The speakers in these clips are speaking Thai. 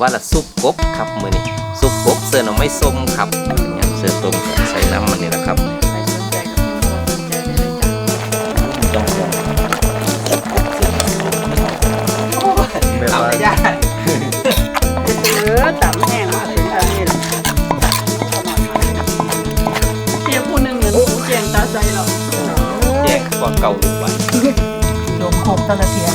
ว่าละซุปกบครับมือนี้ซุปกบเสื้อหน่อไม้ส้มครับยเสื้อต้มใส่น้ำมันนี่แหละครับก่อนเลยจ้ะจ้องจ้องทำไม่ได้เออต่ำแห้งมาเลยค่ะนี่เทียผู้หนึ่งเหมือนผู้เจียงตาใจหรอกแยกก่อนเก่าดูไปโดมครบตะละเทียน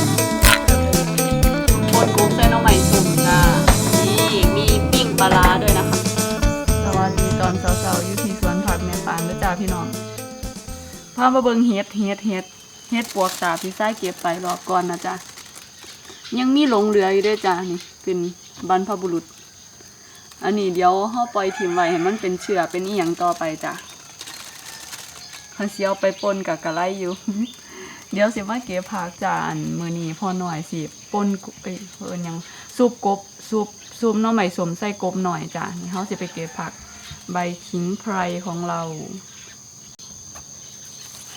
ปลาร้าด้วยนะคะ สวัสดีตอนเช้าๆอยู่ที่สวนผักแม่ปางด้วยจ้าพี่น้องพามาเบิ่งเฮ็ดเฮ็ดเฮ็ดเฮ็ดปวกตาพี่ซ้ายเก็บไปรอบก่อนนะจ๊ะยังมีหลงเหลืออยู่ด้วยจ้านี่เป็นบรรพบุรุษ อันนี้เดี๋ยวเฮาปล่อยถิ่มไว้ให้มันเป็นเชื้อเป็นอีหยังต่อไปจ้ะเขาสิเอาไปปนกับกะไรอยู่ เดี๋ยวสิมาเก็บผักจานมือนี้พอหน่อยสิปนกุเอ้ยเพิ่นยังซุปกบซุป ซุปหน่อไม้สมใส่กบหน่อยจ้ะนี่เฮาสิไปเก็บผักใบขิงไพรของเรา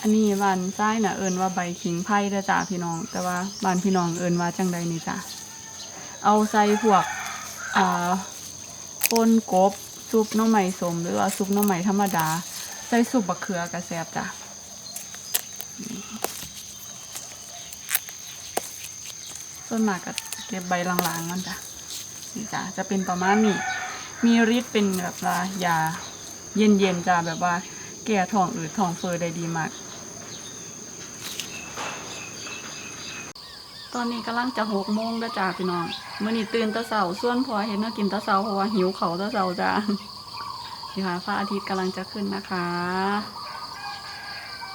อันนี้บานซ้ายน่ะเอิ้นว่าใบขิงไผ่เด้จ้าพี่น้อง แต่ว่าบ้านพี่น้องเอิ้นว่าจังใดนี่จ้ะเอาใส่พวกอ่าปนกบซุปน่อไม้สมหรือว่าซุปน่อไม้ธรรมดา ใส่ซุปบักเขือกระแซบจ้ะส่วนมากก็เก็บใบหลางๆมันจ้ะ นี่จ้ะจะเป็นประมาณนี้มีฤทธิ์เป็นแบบว่ายาเย็นๆจ้ะแบบว่าแก้ท้องอืดท้องเฟ้อได้ดีมาก ตอนนี้กำลังจะหกโมงแล้วจ้าพี่น้องเมื่อนี้ตื่นตะเสาส่วนพอเห็นว่ากินตะเสาเพราะว่าหิวเขาตะเสาจ้านี่ค่ะพระอาทิตย์กำลังจะขึ้นนะคะ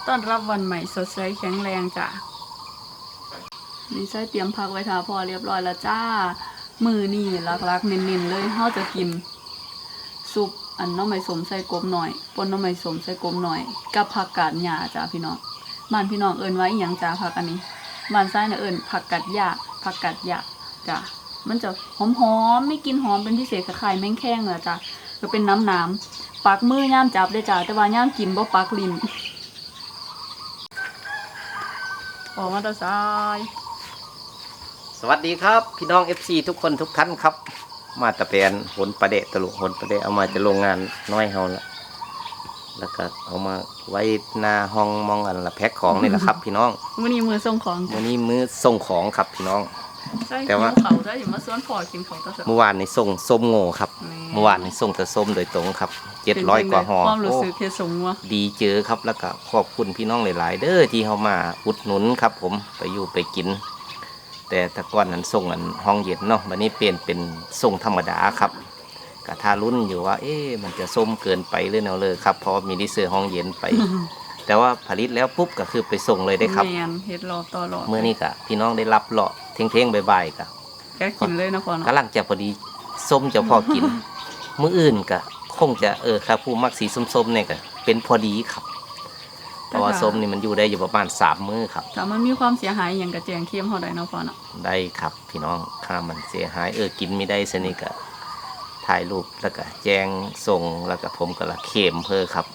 ต้อนรับวันใหม่สดใสแข็งแรงจ้ะนี่ใช้เตรียมพักไว้ทาพอเรียบร้อยแล้วจ้า มือนี่ลักๆเน้นๆเลยเฮาจะกินซุปอันน้องไม้สมใส่กบหน่อยปนน้องไม้สมใส่กบหน่อย กับผักกาดหญ้าจ้าพี่น้องบ้านพี่น้องเอิ้นไว้อหยังจ้าผักอันนี้บ้านซ้ายน่ะเอิ้นผักกาดหญ้าผักกาดหญ้าจ้ามันจะหอมๆไม่กินหอมเป็นพิเศษคล้ายๆแมงแข้งเลยจ้าก็เป็นน้ำน้ำๆปักมือย่ามจับได้จ้าแต่ว่าย่ามกินบ่ปักลิ้นออกมาตาซ้าย สวัสดีครับ พี่น้อง FC ทุกคนทุกท่านครับ มาตะเปียนหนประเดะตะลุหนประเดะเอามาจะโรงงานน้อยเฮาละแล้วก็เอามาไว้หน้าห้องมองอันละแพ็คของนี่แหละครับ พี่น้องวันนี้มือส่งของจ้ะวันนี้มื้อส่งของครับพี่น้อง ใช่แต่ว่าหิเขาได้อยู่มาสวนพอกินเขาตาซ้ายเมื่อวานนี้ส่งส้มโง่ครับแหม่เมื่อวานนี้ส่งแต่ส้มโดยตรงครับเจ็ดร้อยกว่าห่อความรู้โอ้สึกเฮ็ดสงวะดีเจอครับแล้วก็ขอบคุณพี่น้องหลาย ๆ เด้อที่เขามาอุดหนุนครับ ผมไปอยู่ไปกิน แต่แตะก้อนนั้นส่งอันห้องเย็นเนาะวันนี้เปลี่ยนเป็นส่งธรรมดาครับกะทารุ่นอยู่ว่า เอ๊ะมันจะส้มเกินไปหรือแนวเลยครับเพราะมีดิเซอร์ห้องเย็นไป แต่ว่าผลิตแล้วปุ๊บก็คือไปส่งเลยได้ครับแมนเฮ็ดรอต่อรอเมื่อนี้กะพี่น้องได้รับเลาะเท่งๆบ่ายๆกะแกกินเลยนะพ่อเนาะกำลังจะพอดีส้มจะพอกินมื้ออื่นก็คงจะเออครับผู้มักสีส้มๆเนี่ยก็เป็นพอดีครับ เพราะว่าส้มนี่มันอยู่ได้อยู่ประมาณสามมื้อครับถ้ามันมีความเสียหายอหย่างกระแจงเค็มเฮาได้เนาะพ่อเนาะได้ครับ พี่น้องถ้ามันเสียหายเออกินไม่ได้สนิก็ถ่ายรูปแล้วก็แจ้งส่งแล้วก็ผมก็ละเค็มเพิ่อครับ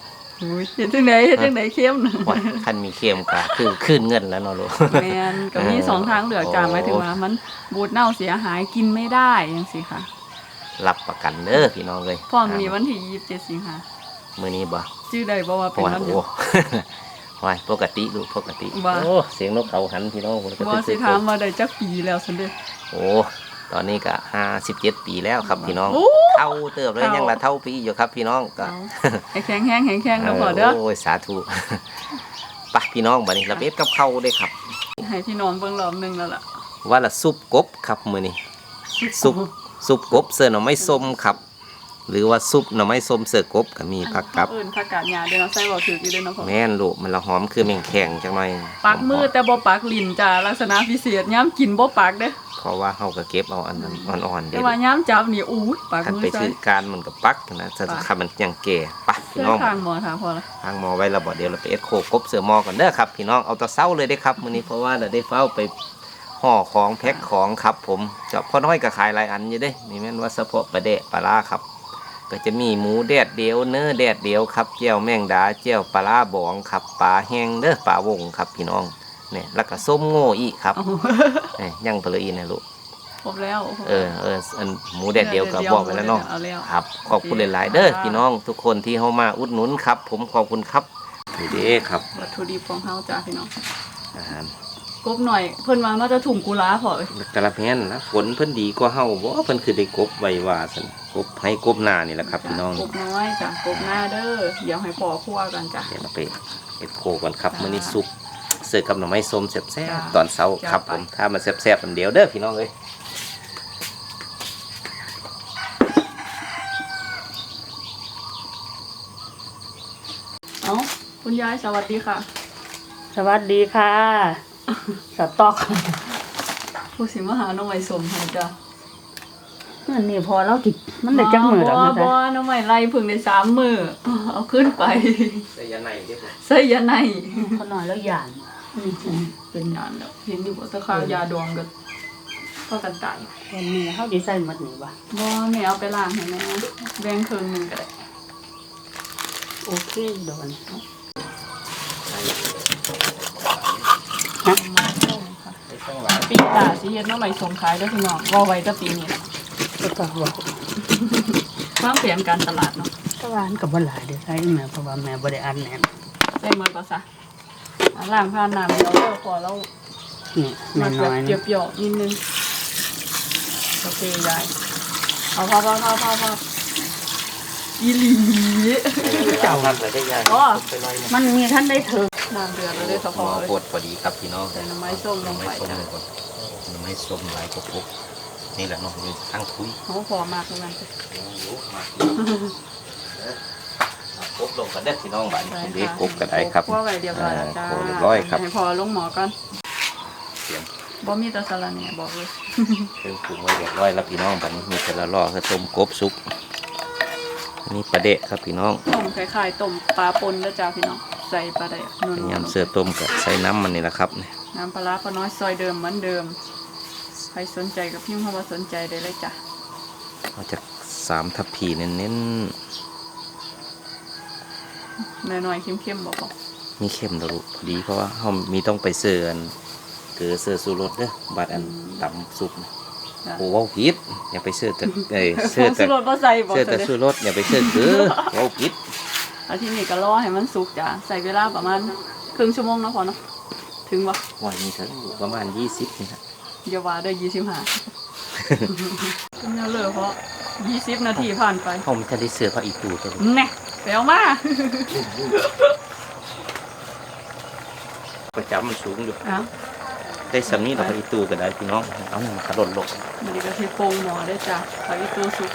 อุ้ยเฮ็ดจังไดเฮ็ดจังไดเค็มน่ะว่าคันมีเค็มก็คือคืนเงินแล้วเนาะลูกแมนก็มีสองทางเลือกจ้าหมายถึงว่ามันบูดเน่าเสียหายกินไม่ได้จังซี่ค่ะรับประกันเด้อพี่น้องเลยพร้อมมีวันที่27สิงหา มื้อนี้บ่ชื่อใดบ่ว่าเป็นว่าวันหยัโอ้ง วายปกติลูกปกติว่า โอ้เสียงนกเขาหันพี่น้องผมก็บ่ตื่นสิเต้นถามว่าได้จักปีแล้วซั่นเด้อ โอ้ตอนนี้ก็ห้าสิบเจ็ดปีแล้วครับพี่น้องโอ้เท่าเติบเลยเท่ายั ยังละเท่าปีอยู่ครับพี่น้องก็เอาให้แข็งแรงแข็งแรงเด้อพ่อเด้อ โอ้ยสาธุไปพี่น้องบัดนี้ระเบ็ดกับเข้าวด้วยครับให้พี่น้องเบิ่งรอบหนึงแล้วล่ะว่าละซุปกบครับมื้อนี้ ซุปซุปกบเสื้อหน่อไม้ส้มครับ หรือว่าซุปหน่อไม้ส้มเสื้อกบก็มีผักกับเอิ้นผักกาดหญ้าเด้อเนาะใส่บ่ถูกอยู่เด้อเนาะพ่อแม่นลูกมันละหอมคือแมงแข็งจังหน่อยปักมือแต่บ่ปักลิ้นจ้าลักษณะพิเศษย้ำกินบ่ปักเด้อเพราะว่าเฮาก็เก็บเอาอันนั้นอ่อนๆเด้แต่ว่าย้ำจับนี่อู้ยปักคันมือไปใส่ถือการมันก็ปักนะถ้าปักถ้ามันยังแก่ไปพี่เสื้อน้องข้างหมอถามพอละทางหมอไว้ระบอเดี๋ยวเราไปเอ็ดโคกบเสือหมอกันเด้อครับพี่น้องเอาแตะเศร้าเลยได้ครับมื้อนี้เพราะว่าเราได้เฝ้าไปห่อของแพ็คของครับ ผมเจ้าพ่อน้อยก็ขายหลายอันอยู่เด้มีแม่นว่าเฉพาะปลาเดะปลาร้าครับ ก็จะมีหมูแดดเดียวเนื้อแดดเดียวครับเจียวแมงดาเจียวปลาร้าบองครับปลาแห้งเด้อปลาวงครับพี่น้องเนี่ยแล้วก็ส้มโง่อีกครับเอาเนี่ยยังเพลอีนะลูกครบแล้วเออเอออันหมูแดดเดียวก็บอกไปแล้วเนาะเอาแล้วครับขอบคุณหลาย ๆ เด้อพี่น้องทุกคนที่เข้ามาอุดหนุนครับ ผมขอบคุณครับนี่เด้ครับวัตถุดิบของเฮาจ้าพี่น้องอาหารกบหน่อยเพิ่นวางน่าจะถุงกุลาพอเอ้ยกระเพนนะฝนเพิ่นดีกว่าเฮาบ่เพิ่นคือได้กบไว้ว่าซั่น กบให้กบหน้านี่แหละครับพี่น้องกบน้อยจ้ะกบหน้าเด้อเดี๋ยวให้พอคั่วกันจ้ะเดี๋ยวเราไปเอ็ดโคก่อนครับจ้ามื้อนี้สุกเสิร์ฟกับหน่อไม้ส้มแซ่บจ้าๆตอนเช้าจ้าครับไปผมถ้ามาแซ่บๆอันเดียวเด้อพี่น้องเอ้ยเอ้าคุณยายสวัสดีค่ะ สวัสดีค่ะ สต๊อกผู้สิมาหาน้องใหม่สมให้จ้ะ อันนี้พอแล้วติมันได้จักมือแล้วบ่นะบ่จ๊ะน้องใหม่ไล่เพึ่งได้สามมือเอาขึ้นไปใส่ยาในเด้อผมใส่ยาในเขาน้อยแล้วหยานอืมอืมเป็นยานแล้วเห็นอยู่ว่าตะขายาดองก็พอกันตายวันนี้เขาดีใส่หมดนี่บ่บ่แม่เอาไปล้างให้แม่แบ่งครึ่งหนึงก็ได้โอเคโดนใส่ข้างหลังปีตาสิเฮ็ดน้องใหม่สมขายเด้อพี่น้องว่าไว้แต่ปีนี้ล่ะ ก็ต้องบอกวางแผนการตลาดเนาะตะวันกับบ่หลายเด้อใส่แม่เพราะว่าแม่บ่ได้อันแน่นใส่หมดก็ซะอะล้างผ่านน้ำเดียวเด้อพอแล้วนี่มันแบน้บอยๆเปนี่รี้ยวๆนิดนึงโอเคยายเอาพอพอพอพอพออีหลีเจ้าครับเลยได้ยาอ๋อไปลอยมามันมีท่านได้ถึงน้ำเดือดแล้วเด้อค่ะหพ่มออเอ้ยปวดพอดีครับพี่น้องใส่หน่อไม้ส้มลงไปหน่อจ้ะไม้ส้มเลยก่อนหน่อไม้ส้มหลายกระปุก นี่แหละเน้องมีทั้งคุยโอ้พอมากเลยมันโอ้มากเอากบลงกันเด้อพี่น้องบ้านนี้เด็กกบก็ได้ครับว่าไว้เรียบร้อยแล้วจ้าโอ้เรียบร้อยครับให้พอลงหมอก่อนเตรียมบ่มีแตะสลัดเนี่ยบอกเลยเครื่องปรุงไว้เรียบร้อยแล้วพี่น้องบ้านนี้มีแต่ละล่อคือต้มกบสุกอันนี่ปลาเดะครับพี่น้องต้มคล้ายๆต้มปลาปนแล้วจ้าพี่น้องใส่ปลาได้นวลพยายามเสือต้มกับใส่น้ำมันนี่แหละครับน้ำปลาร้าปลาน้อยซอยเดิมเหมือนเดิมใครสนใจกับพิมพ์เข้ามาสนใจได้เลยจ้ะเราจะสามทัพพีเน้นหน่อยๆเข้มๆบอกบอกๆมีเค็มดอกลูกพอดีเพราะว่าเขามีต้องไปเสืออันเกือเสือสูรสเด้อบาดอันตำสุกนะจ้ะโอ้เว้าผิดอย่าไปเสือแต่เอ้ยเสือแต่สุรสบ่ใส่บอกเสือแต่เด้สูรสอย่าไปเสือเกือเว้าผิดอาทีนี้ก็รอให้มันสุกจ้ะใส่เวลาประมาณครึ่งชั่วโมงเนาะพอเนาะถึงวะวันนี้ถึงประมาณยี่สิบนี่ครับ อย่าว่าได้ยี่สิบห้าเป็นยังเลยเพราะยี่สิบนาทีผ่านไปเขาไม่ได้เสือพระอีตูตัวนี้แน่ไปเอามาประจำมันสูงอยู่เอ้าได้สำนี้เราพระอีตูก็ได้พี่น้องเอาเนี่ยมากระโดดหลบมันนี้ก็ที่โปรงหมอได้จ้ะไปอีตัวสุก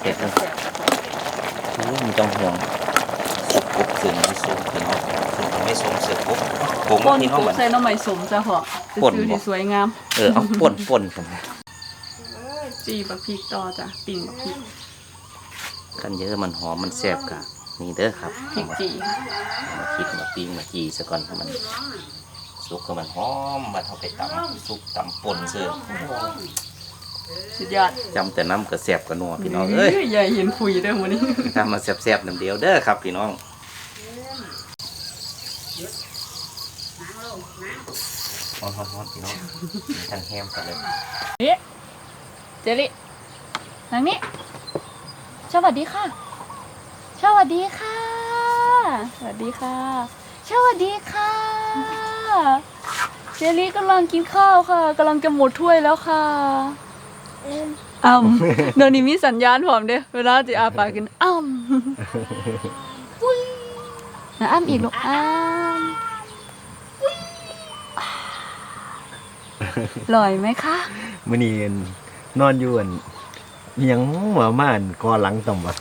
เผ็ดเลยโอ้มีต้องห่วงสุกกบถึงไม่สูงพี่น้องถึงไม่สูงเสือกบผมป่ว่านพี่น้องกุ๊มันใส่หน้ำใหม่สมจ้ะพอจะ ป่นซื้อบ่ที่สวยงาม เออเอาป่นป่นผมจีบักพริกต่อจ้ะปิ่งบักพริกขันเยอะมันหอมมันแซ่บกะนี่เด้อครับพริกจีเอามาคิดมาปิ้งมาจีซะก่อนให้มันสุกให้มันหอมมันเอาไปตำสุกตำป่นเสือสุดยอดจำแต่น้ำกระแซ่บกระนัวพี่น้องเอ้ยใหญ่เห็นคุยเด้อมื้อนี้ทำมาแซ่บๆน้ำเดียวเด้อครับพี่น้อง ฮอนฮอนฮอนพี่น้องมีทั้งแฮมกันเลยนี่เจลิทางนี้สวัสดีค่ะ สวัสดีค่ะ สวัสดีค่ะ สวัสดีค่ะ เจลิกำลังกินข้าวค่ะกำลังจะหมดถ้วยแล้วค่ะอ้ำเดี๋ยวนี้มีสัญญาณพร้อมเด้เวลาจะอาปากกินอ้ำอุ้ยนะอ้ำอีกลูกอ้ำ ลอยไหมคะมื้อนี้นอนอยู่อันอิหยังหมาม่านกอหลังต่ำวะ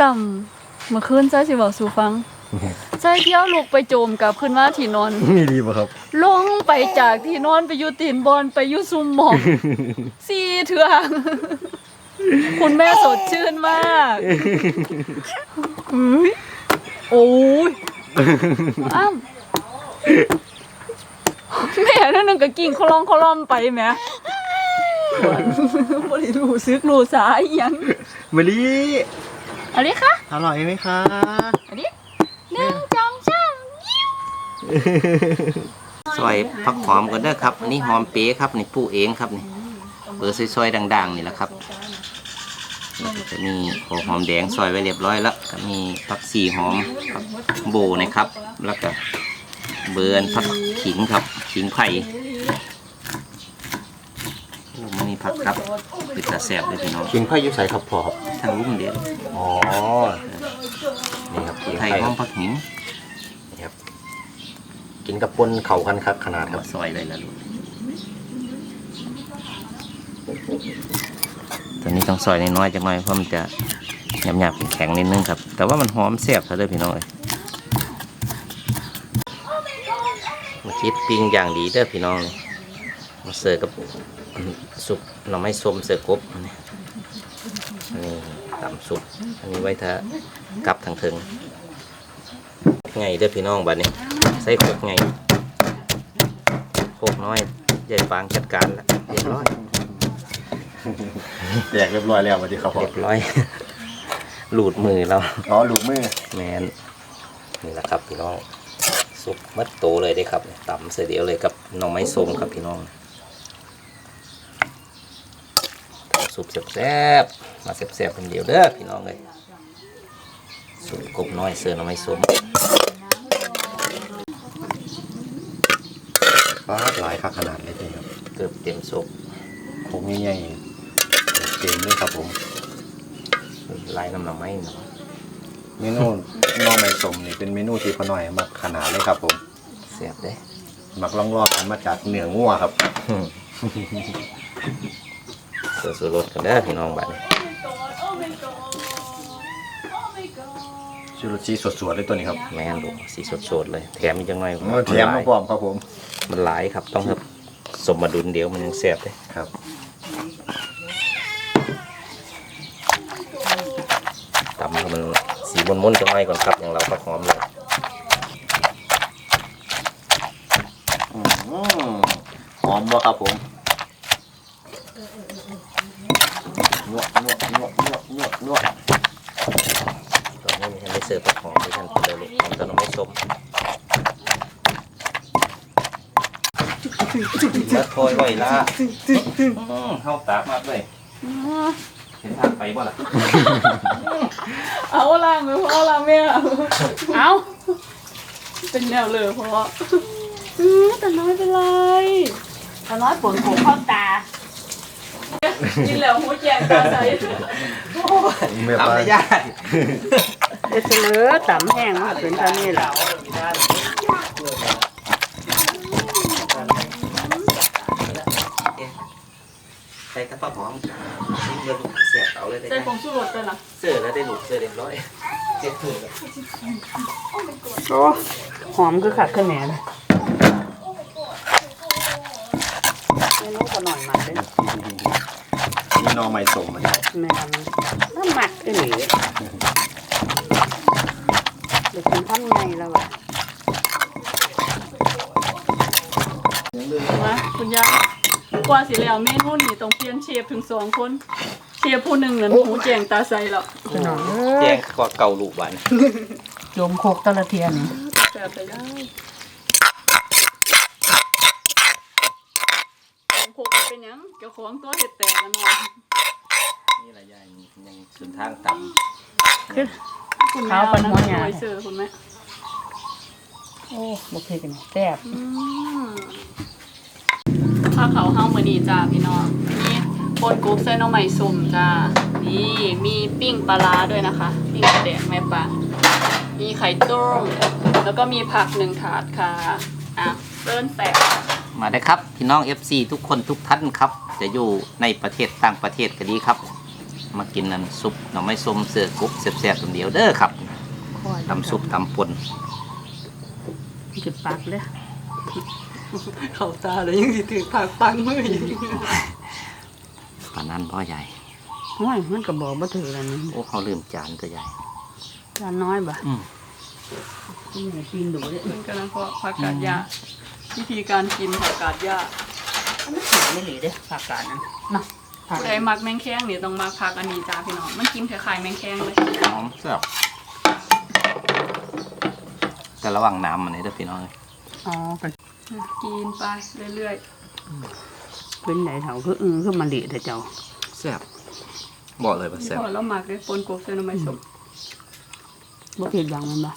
ต่ำเมื่อคืนใจสิบอกสู่ฟังใจเที่ยวลูกไปโจมกลับขึ้นมาที่นอน มีดีป่ะครับ ลงไปจากที่นอนไปอยู่ตีนบอลไปอยู่ซุมหมองสี่เถื่อ คุณแม่สดชื่นมากอุ๊ยโอ้ยอ้ำ แม่นั่นนึงก็กิ่งเขาลองเขาล่อมไปแหม่บริรู้ซึกรู้สาอีหยังมะลิอะไรคะอร่อยไหมคะ อันนี้หนึ่งสองสามยิ้วซอยผักหอมกันเด้อครับ อันนี้หอมเป๊ะครับนี่ปลูกเองครับนี่เบอร์ซอยๆดัง ๆ นี่แหละครับแล้วก็จะมีหัวหอมแดงซอยไว้เรียบร้อยแล้วก็มีผักชีหอมผักโบนะครับ แล้วก็เบือนผักขิงครับ ขิงไผ่โอ้มันมีผักครับเป็นตาแสบเลยพี่น้องกินข้าวยุใส่ครับพอครับทางรุ่มเดียวอ๋อนี่ครับกินไทยไข่หอมผักหิงนี่ครับ กินกับปนเข่ากันครับขนาดครับมาซอยไว้แล้วลูกตัวนี้ต้องซอยน้อยๆจังหน่อยเพราะมันจะหยาบๆแข็งๆนิดนึงครับ แต่ว่ามันหอมแซ่บซะเลยพี่น้องเอ้ย มาคิดปิ้งอย่างดีเด้อพี่น้องเลยมาเสิร์ฟกับสุกหน่อไม้ส้มเสิร์ฟกบอันนี้อันนี้ตำสุกอันนี้ไว้ถ้ากลับทางเทิงไงเด้อพี่น้องบัดนี้ใส่โคกไงโคกน้อยใหญ่ฟางจัดการแล้วเรียบร้อยแตกเรียบร้อยแล้วสวัสดีครับพอเรียบร้อย หลุดมือเราอ๋อลูกมือแมนนี่แหละครับพี่น้อง ซุปมัดโตเลยได้ครับตำเสียเดียวเลยกับหน่อไม้ส้มครับพี่น้องตำซุปแซ่บๆมาแซ่บๆเป็นเดียวเด้อพี่น้องเลยซุปกบน้อยเสือหน่อไม้ส้มฟ้าหลายคักขนาดเลยครับเกือบเต็มซุปคงง่ายๆเต็มเลยครับผมลายน้ำหน่อไม้เนาะ เมนูหน้องใบสมนี่เป็นเมนูที่พอหน่อยมักขนาดเลยครับ ผมเสียบเด้มักล่องๆกันมาจากเหนืองัวครับเสือสูรสกันเด้อพี่น้องบ้านนี้ชูรสชีสดๆเลยตัวนี้ครับแม่นดูสีสดๆเลย แถมอีกจังหน่อยโอ้แถมหมาลายพร้อมครับผม มันหลายครับต้องครับสมมาดุลเดียวมันยังแซ่บเลยครับ ตำให้มัน สีมนๆจังหน่อยก่อนครับอย่างเราก็หอมเลยอืมหอมบ่ครับผมนวดนวดนวดนวดนวดนวดตอนนี้มีท่านได้เสิร์ฟกับหอมที่ท่านเป็นเลยลูกหอมต้นไม้ส้มมาโทยไว้ละอืมเข้าตากมากเลย เห็นทางไปบ่ล่ะเอาล่างไปพ่อล่างแม่เอาเป็นแนวเลยเพราะอือแต่น้อยเป็นไรตาน้อยปวดหัวเข้าตากินแล้วหัวแจงตาใสเมื่อตำไปไม่ได้เดี๋ยวเสนอต่ำแห้งมาเป็นตอนนี้แหละ ใส่กระเพาะหอมทิ้งเงินเสียบเอาเลยได้ใส่ไหผมงสู้รสด้วยนะเสื้อแล้วได้หลุดเสื้อเรียบร้อยเจ็บมือแล้วโอ้หอมคือขัดขึ้นแหน่เลยเมนูก็หน่อยมาเลยนี่หน้องใบสมมันครับแม่ทำน้ำหมักก็หนีเดี๋ยวกินท่อนไงแล้วอะมาคุณย่า กว่าสิแล้วเมนูนี้ต้องเปลี่ยนเชฟถึงสองคน เชฟผู้หนึ่งนั้นหูแจงตาใสแล้วพี่น้องเอ้แจ้ยงกว่าเก่าลูกบันโยมโคกตะละเทียนแต่ไปได้ผมโคกเป็นหยังเกี่ยวของตัวเห็ดแตกกันหน่อยนี่ระยะยังสุนทางต่คุณแม่เอาน้ำโรยเสือคุณแม่โอ้บุกเพกันแซ่บอืม ข้าวเขาวเฮามื้อนี้จ้าพี่น้องมีโปนกุ๊กใส่หน่อไม้ส้มจ้านี่มีปิ้งปลาร้าด้วยนะคะปิ้งกระแดกแม่ปลามีไข่ต้มแล้วก็มีผักหนึ่งถาดค่ะอะเริ่นแตกำมาได้ครับ พี่น้อง FC ทุกคนทุกท่านครับ จะอยู่ในประเทศต่างประเทศก็ดีครับ มากินน้ำซุปหน่อไม้ส้มเสือกรุ๊บแซ่บๆตัวเดียวเด้อครับตำซุปตำป่นจุดปากเลย เขาตาเลยยังสิถือผักปังมืออยู่ปานนั้นพ่อใหญ่โอ้ยมันก็บอกมาถือแล้วนี่โอ้เขาลืมจานตัวใหญ่จานน้อยบ่อืมนี่ไงปีนดูเลยเหมือนกันนะเพราะผักกาดหญ้าวิธีการกินผักกาดหญ้าอันนั้นหาไม่เหลือเด้อผักกาดนั้นเนาะผักผู้ใดมักแมงแข้งนี่ต้องมาผักอันนี้จ้าพี่น้องมันกินคล้ายๆแมงแข้งเลยหอมแซ่บแต่ระวังน้ำมันนี่เด้อพี่น้องอ๋อ กันกินไปเรื่อยเป็นไหนเถาคืออือคือมันดีแต่เจ้าแซ่บบอกเลยว่าๆแซ่บพอแล้วหมักเลยปนกบใส่หน่อไม้ส้มบ่ผิดหวังมันบ่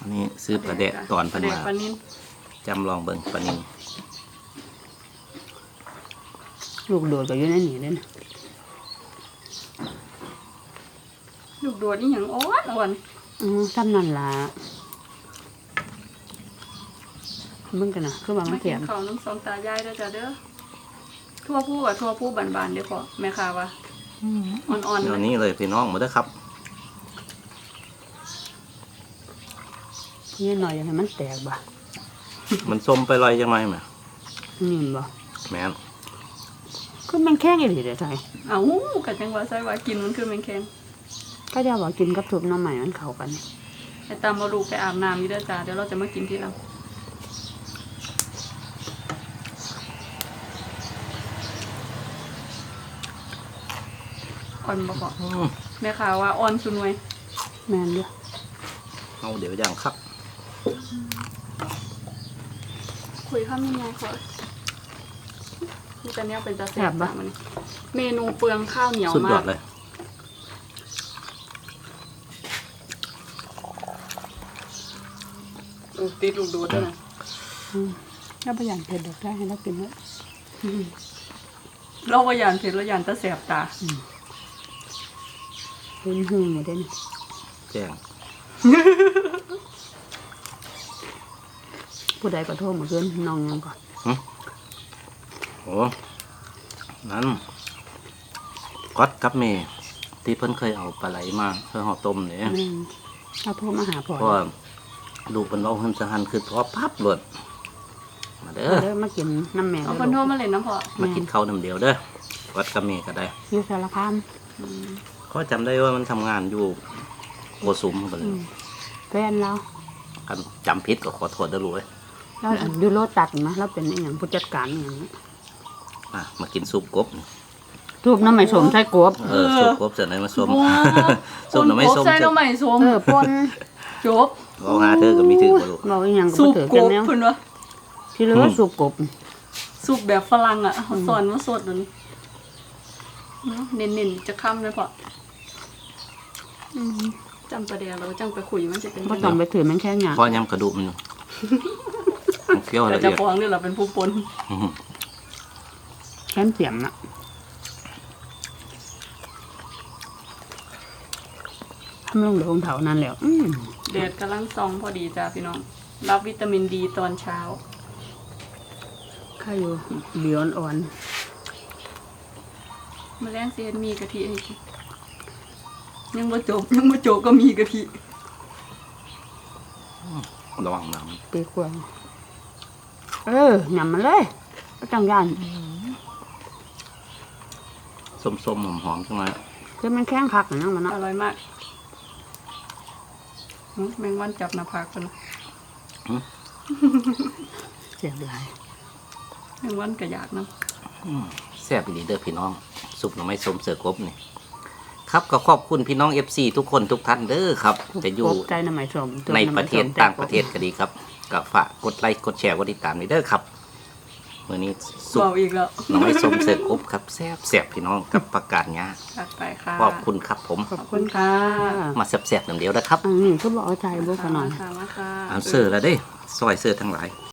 อันนี้ซื้อปลาแดกตอนปเพัลานแดกมาปลานิ่นจำลองเบิ่งปลานินลูกโดดก็อยู่ในนี่เด้นะลูกโดดนี่หยังอ่อนอ่อนอือซ้ำนั่นล่ะ มึงกันนะคือว่ามัมานกิเขียนมข้าวน้ำสองตายายเด้อจ้ะเด้อทั่วผู้กับทั่วผู้บานๆเด้อพอแม่ค้าว่าอ่อนๆเดี๋ยวเลยนี้เลยพี่น้องมาเด้อครับ นี่หน่อยอย่างให้มันแตกบ่มันส้มไปลอยยังไงแหมนี่บ่แม่นคือมันแข็งอีหลีเด้อไทยเอ้าก็จังว่าใส่ว่ากินมันคือแมงแคงก็จะว่ากินกับทุบน้ำใหม่มันเข้ากัน ไอ้ตามมาลูกไปอาบน้ำอยู่เด้อจ้าเดี๋ยวเราจะมากินที่เรา อ่อนบ่พออืมแม่ค้าว่าอ่อนสุดหน่วยแม่นเด้อเอาเดี๋ยวอย่างครับคุยข้ามยังไงขอนี่แต่เนี้ยเป็นตาแซ่บจ้ะมันเมนูเปลืองข้าวเหนียวสุดยมาอกดเลยเออติดลูกดูดด้วยนะแล้วบ่อยากเผ็ดดอกได้ให้เรากินเด้อเราว่ายานเผ็ดเรายานตาแสบตา เพิ่นหึงหมดเด้นี่แจ้งผู้ใดก็โทรมาเพิ่นน้องยังก่อนโอ้นั้นก๊อตกับเมย์ที่เพิ่นเคยเอาปลาไหลมาเพื่อห่อต้มเนี่ยแม่นเราโทรมาหาพ่อเพราะว่าลูกเป็นเราเพิ่นจะหันคือพอพับหลดมาเด้อเด้อมากินน้ำแม่เอาด้อคนโทรลูกมาเล่นน้ำพอมากินข้าวน้ำเดียวเด้อก๊อตกับเมย์ก็ได้อยู่สารคาม เขาจำได้ว่ามันทำงานอยู่โกสุมไปเลยแฟนเราคันจำผิดก็ขอโทษเด้อลูกเอ้ยเราอยู่โลตัดนะเราเป็นอหย่างผู้จัดการอหย่างนี้อะมากินซุปกบนี่ทูบน้ำไม่สมใส่กบเออซุปกบเสร็จไหนมาส้มว้าส้มหน่อไม้ส้มใส่เสร็หน่จอไม้ส้มเออปนจบเอาหาเธอก็มีถือบ่ลูก เราอหย่างก็ซุบ่ปถือกกันบแล้วเพิ่นวะที่เหลือสูบกบซุปแบบฝรั่งอะเขาสอนมาสดเลยวนี้เน้นๆจะค้ำเลยพอ จำประเดี๋ยวเราจังไปคุยมันจะเป็นบ่ต้องไปถือมันแค่หยังพอยำกระดูกมันอยู่มันเคี้ยวแต่ละจะเอียดฟ้องเนี่ยเราเป็นผู้ปนอื้อหือแค่เสียมน่ะทำลงเดี๋ยวของเถานั่นแหล้วอืมเดดกำลังซองพอดีจ้าพี่น้อง รับวิตามินดีตอนเช้าข้าอยู่เบียนอ่อนมาแรงเซียนมีกะทิให้กิน ยังมาจบยังมาจบก็มีกะทิระวังน้ปีกวางเออหยำมันเลยก็จังย่านำส้มๆหอมๆจังเลยคือมันแข็งคักนะมันอเนาะร่อยมากหืมแมงวันจับหน้าผากกันเสียบหลายแมงวันก็อยากนะแซ่บอีหลีเด้อพี่น้องซุปหน่อไม้ส้มเสือกบนี่ ครับก็ขอบคุณพี่น้อง FC ทุกคนทุกท่านเด้อครับจะอยู่กบใจน้ำไหมสมตัวในำปไหมระเทศสมต่างประเทศก็ดีครับก็ฝากกดไลค์กดแชร์กดติดตามนี่เด้อครับมื้อนี้ซุปเบาอีกแล้วหน่อไม้ส้มเสือกบครับแซ่บแซ่บพี่น้องกับประกาศงาจัดไปค่ะขอบคุณครับผมขอบคุณค่ะมาแซ่บๆน้ำเดียวนะครับอันนี้ก็บอกเอาใจบุกหน่อยมาค่ะมาค่ะเอาเสื้อแล้วเด้ซอยเสื้อทั้งหลาย